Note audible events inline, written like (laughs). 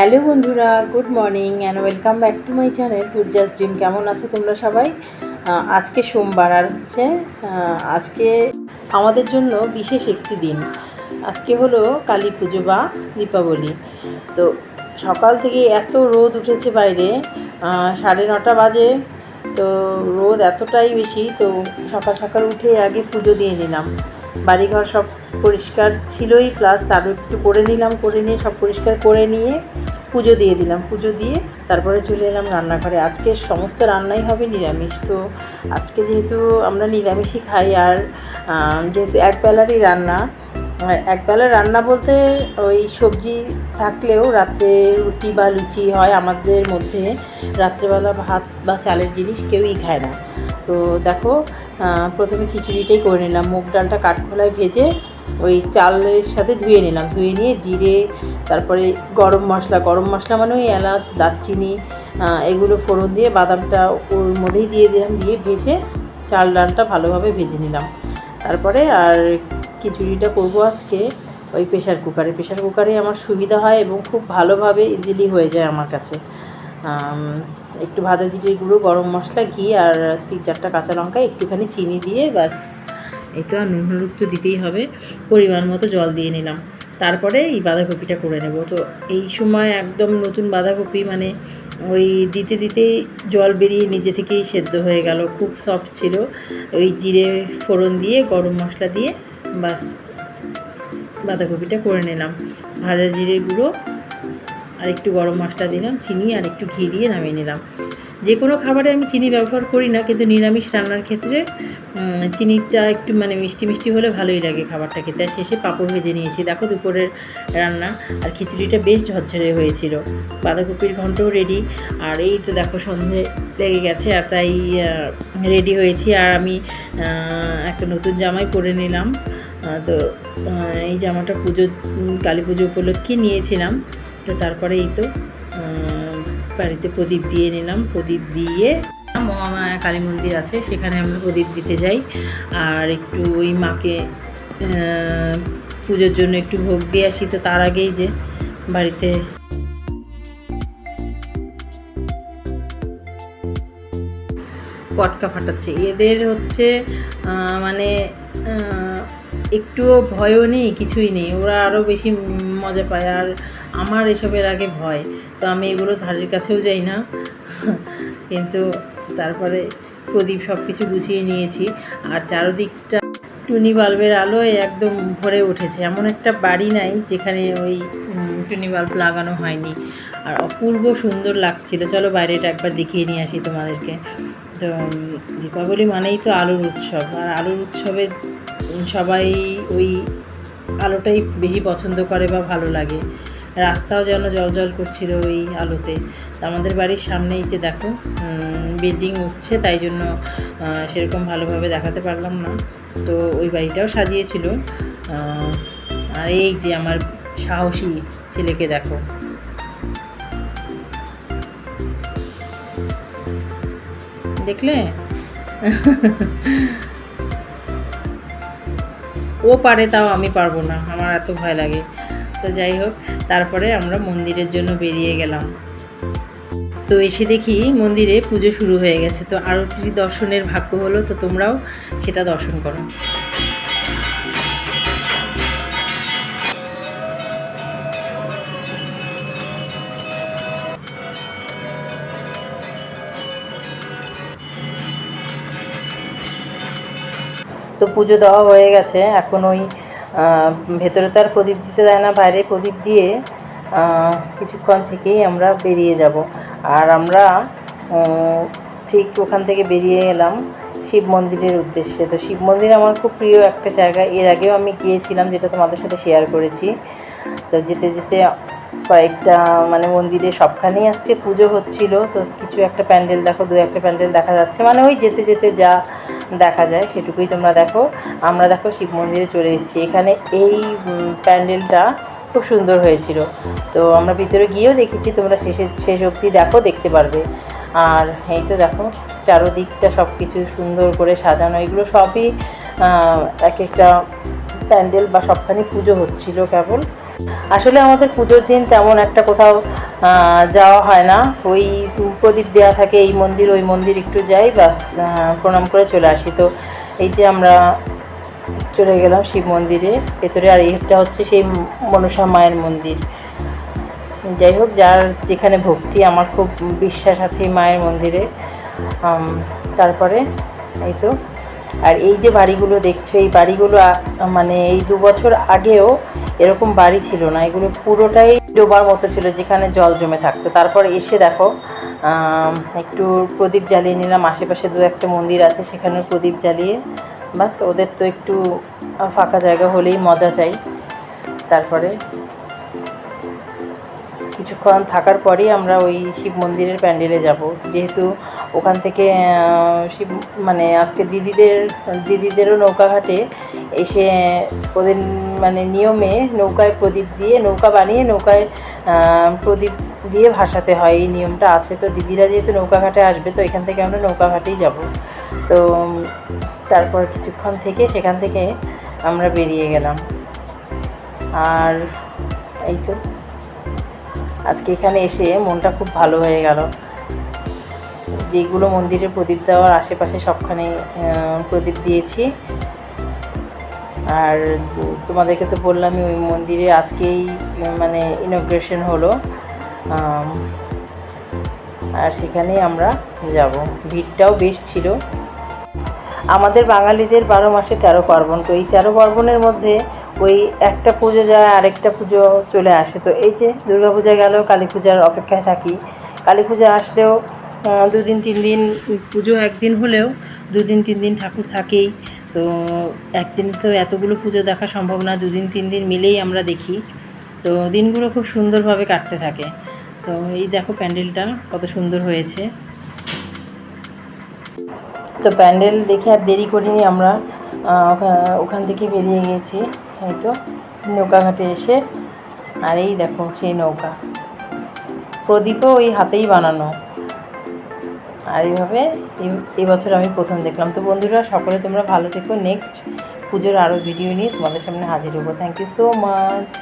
Hello বন্ধুরা, good morning and welcome back to my channel Turja's dream কেমন আছো তোমরা সবাই? আজকে সোমবার আর হচ্ছে আজকে আমাদের জন্য বিশেষ একটি দিন। আজকে হলো কালী পুজো বা দীপাবলি। তো সকাল থেকে এত রোদ উঠেছে বাইরে সাড়ে নটা বাজে, তো রোদ এতটাই বেশি, তো সকাল সকাল উঠে আগে পুজো দিয়ে নিলাম। বাড়িঘর সব পরিষ্কার ছিলই প্লাস আরও একটু করে নিলাম, করে নিয়ে সব পরিষ্কার করে নিয়ে পুজো দিয়ে দিলাম। পুজো দিয়ে তারপরে চলে এলাম রান্নাঘরে। আজকে সমস্ত রান্নাই হবে নিরামিষ। তো আজকে যেহেতু আমরা নিরামিষই খাই আর যেহেতু একবেলারই রান্না একবেলা রান্না বলতে ওই সবজি থাকলেও রাত্রে রুটি বা লুচি হয় আমাদের মধ্যে। রাত্রেবেলা ভাত বা চালের জিনিস কেউই খায় না। তো দেখো প্রথমে খিচুড়িটাই করে নিলাম। মুগ ডালটা কাঠখোলায় ভেজে ওই চালের সাথে ধুয়ে নিলাম। ধুয়ে নিয়ে জিরে, তারপরে গরম মশলা। গরম মশলা মানে ওই এলাচ, দারচিনি এগুলো ফোড়ন দিয়ে বাদামটা ওর মধ্যেই দিয়ে দিলাম। দিয়ে ভেজে চাল ডালটা ভালোভাবে ভেজে নিলাম। তারপরে আর খিচুড়িটা করব আজকে ওই প্রেশার কুকারে। প্রেশার কুকারে আমার সুবিধা হয় এবং খুব ভালোভাবে ইজিলি হয়ে যায় আমার কাছে। একটু ভাজা জিরের গুঁড়ো, গরম মশলা, ঘি আর তিন চারটা কাঁচা লঙ্কা, একটুখানি চিনি দিয়ে ব্যাস। এই তো আর নুন হলুদ তো দিতেই হবে। পরিমাণ মতো জল দিয়ে নিলাম। তারপরে এই বাঁধাকপিটা করে নেব। তো এই সময় একদম নতুন বাঁধাকপি মানে ওই দিতে দিতেই জল বেরিয়ে নিজে থেকেই সেদ্ধ হয়ে গেল। খুব সফট ছিল। ওই জিরে ফোড়ন দিয়ে, গরম মশলা দিয়ে বাস বাঁধাকপিটা করে নিলাম। ভাজা জিরের গুঁড়ো আর একটু গরম মশলা দিলাম, চিনি আর একটু ঘি দিয়ে নামিয়ে নিলাম। যে কোনো খাবারে আমি চিনি ব্যবহার করি না, কিন্তু নিরামিষ রান্নার ক্ষেত্রে চিনিটা একটু মানে মিষ্টি মিষ্টি হলে ভালোই লাগে খাবারটা খেতে। আর শেষে পাঁপড় ভেজে নিয়েছি। দেখো দুপুরের রান্না, আর খিচুড়িটা বেশ ঝরঝরে হয়েছিল। বাঁধাকপির ঘন্টও রেডি আর এই তো দেখো সন্ধে লেগে গেছে, আর তাই রেডি হয়েছি। আর আমি একটা নতুন জামাই পরে নিলাম। তো এই জামাটা পুজো কালী পুজো উপলক্ষে নিয়েছিলাম। তো তারপরে এই তো বাড়িতে প্রদীপ দিয়ে নিলাম। প্রদীপ দিয়ে মহামায়া কালী মন্দির আছে, সেখানে আমরা প্রদীপ দিতে যাই। আর একটু ওই মাকে পুজোর জন্য একটু ভোগ দিয়ে আসি তো তার আগেই যে বাড়িতে। পটকা ফাটাচ্ছে। এদের হচ্ছে মানে একটুও ভয়ও নেই কিছুই নেই। ওরা আরও বেশি মজা পায়। আর আমার এসবের আগে ভয়। তো আমি এগুলো ধারের কাছেও যাই না। (laughs) কিন্তু তারপরে প্রদীপ সব কিছু গুছিয়ে নিয়েছি। আর চারদিকটা টুনি বাল্বের আলোয় একদম ভরে উঠেছে। এমন একটা বাড়ি নাই যেখানে ওই টুনি বাল্ব লাগানো হয়নি। আর অপূর্ব সুন্দর লাগছিল। চলো বাইরেটা একবার দেখিয়ে নিয়ে আসি তোমাদেরকে। তো দীপাবলি মানেই তো আলোর উৎসব। আর আলোর উৎসবে উম, সবাই ওই আলোটাই বেশি পছন্দ করে বা ভালো লাগে। রাস্তাও যেন জল করছিল ওই আলোতে। আমাদের বাড়ির সামনেই যে দেখো বিল্ডিং উঠছে, তাই জন্য সেরকম ভালোভাবে দেখাতে পারলাম না। তো ওই বাড়িটাও সাজিয়েছিল। আর এই যে আমার সাহসী ছেলেকে দেখো। দেখলে? (laughs) ও পারে তাও আমি পারব না, আমার এত ভয় লাগে। তো যাই হোক, তারপরে আমরা মন্দিরের জন্য বেরিয়ে গেলাম। তো এসে দেখি মন্দিরে পুজো শুরু হয়ে গেছে। তো আরতি দর্শনের ভাগ্য হলো, তো তোমরাও সেটা দর্শন করো। পুজো দেওয়া হয়ে গেছে। এখন ওই ভেতরে তো আর প্রদীপ দিতে দেয় না, বাইরে প্রদীপ দিয়ে কিছুক্ষণ থেকেই আমরা বেরিয়ে যাব। আর আমরা ঠিক ওখান থেকে বেরিয়ে এলাম শিব মন্দিরের উদ্দেশ্যে। তো শিব মন্দির আমার খুব প্রিয় একটা জায়গা। এর আগেও আমি গিয়েছিলাম, যেটা তোমাদের সাথে শেয়ার করেছি। তো যেতে যেতে কয়েকটা মানে মন্দিরে সবখানেই আজকে পুজো হচ্ছিল। তো কিছু একটা প্যান্ডেল দেখো, দু একটা প্যান্ডেল দেখা যাচ্ছে। মানে ওই যেতে যেতে যা দেখা যায়, সেটুকুই তোমরা দেখো। আমরা দেখো শিব মন্দিরে চলে এসেছি। এখানে এই প্যান্ডেলটা খুব সুন্দর হয়েছিল। তো আমরা ভিতরে গিয়েও দেখেছি, তোমরা শেষে, শেষ অবধি দেখো, দেখতে পারবে। আর এই তো দেখো, চারোদিকটা সব কিছু সুন্দর করে সাজানো। এগুলো সবই এক একটা প্যান্ডেল বা সবখানি পুজো হচ্ছিল কেবল। আসলে আমাদের পুজোর দিন তেমন একটা কোথাও যাওয়া হয় না। ওই প্রদীপ দেওয়া থাকে, এই মন্দির, ওই মন্দির একটু যাই বাস প্রণাম করে চলে আসি। তো এই যে আমরা চলে গেলাম শিব মন্দিরে, ভেতরে আর এইটা হচ্ছে সেই মনসা মায়ের মন্দির। যাই হোক, যার যেখানে ভক্তি, আমার খুব বিশ্বাস আছে মায়ের মন্দিরে। তারপরে, এই তো। আর এই যে বাড়িগুলো দেখছ, এই বাড়িগুলো মানে এই দু বছর আগেও এরকম বাড়ি ছিল না। এগুলো পুরোটাই ডোবার মতো ছিল, যেখানে জল জমে থাকতো। তারপর এসে দেখো একটু প্রদীপ জ্বালিয়ে নিলাম। আশেপাশে দু একটা মন্দির আছে সেখানে প্রদীপ জ্বালিয়ে বাস, ওদের তো একটু ফাঁকা জায়গা হলেই মজা চাই। তারপরে কিছুক্ষণ থাকার পরেই আমরা ওই শিব মন্দিরের প্যান্ডেলে যাব। যেহেতু ওখান থেকে শিব মানে আজকে দিদিদের, দিদিদেরও নৌকাঘাটে এসে ওদের মানে নিয়মে নৌকায় প্রদীপ দিয়ে, নৌকা বানিয়ে নৌকায় প্রদীপ দিয়ে ভাসাতে হয়, এই নিয়মটা আছে। তো দিদিরা যেহেতু নৌকাঘাটে আসবে, তো এখান থেকে আমরা নৌকাঘাটেই যাব। তো তারপর কিছুক্ষণ থেকে সেখান থেকে আমরা বেরিয়ে গেলাম। আর এই তো, আজকে এখানে এসে মনটা খুব ভালো হয়ে গেল। যেগুলো মন্দিরে প্রদীপ দেওয়ার আশেপাশে সবখানে প্রদীপ দিয়েছি। আর তোমাদেরকে তো বললামই, ওই মন্দিরে আজকেই মানে ইনগ্রেশন হলো। আর সেখানেই আমরা যাব। ভিড়টাও বেশ ছিল। আমাদের বাঙালিদের বারো মাসে তেরো পার্বণ। তো এই তেরো পার্বণের মধ্যে ওই একটা পুজো যায়, আরেকটা পুজো চলে আসে। তো এই যে দুর্গা পূজা গেলেও কালী পূজার অপেক্ষায় থাকি। কালী পূজা আসলেও দুদিন, তিন দিন পুজো একদিন হলেও দুদিন, তিন দিন ঠাকুর থাকেই। তো একদিনে তো এতগুলো পুজো দেখা সম্ভব না, দুদিন, তিন দিন মিলেই আমরা দেখি। তো দিনগুলো খুব সুন্দরভাবে কাটতে থাকে। তো এই দেখো প্যান্ডেলটা, কত সুন্দর হয়েছে। তো প্যান্ডেল দেখে আর দেরি করিনি আমরা। ওখান থেকে বেরিয়ে গেছি হয়তো নৌকাঘাটে এসে। আর এই দেখো সেই নৌকা। প্রদীপও ওই হাতেই বানানো। আর এইভাবে এই- বছর আমি প্রথম দেখলাম। তো বন্ধুরা, সকলে তোমরা ভালো থেকো। নেক্সট পুজোর আরও ভিডিও নিয়ে তোমাদের সামনে হাজির হব। Thank you so much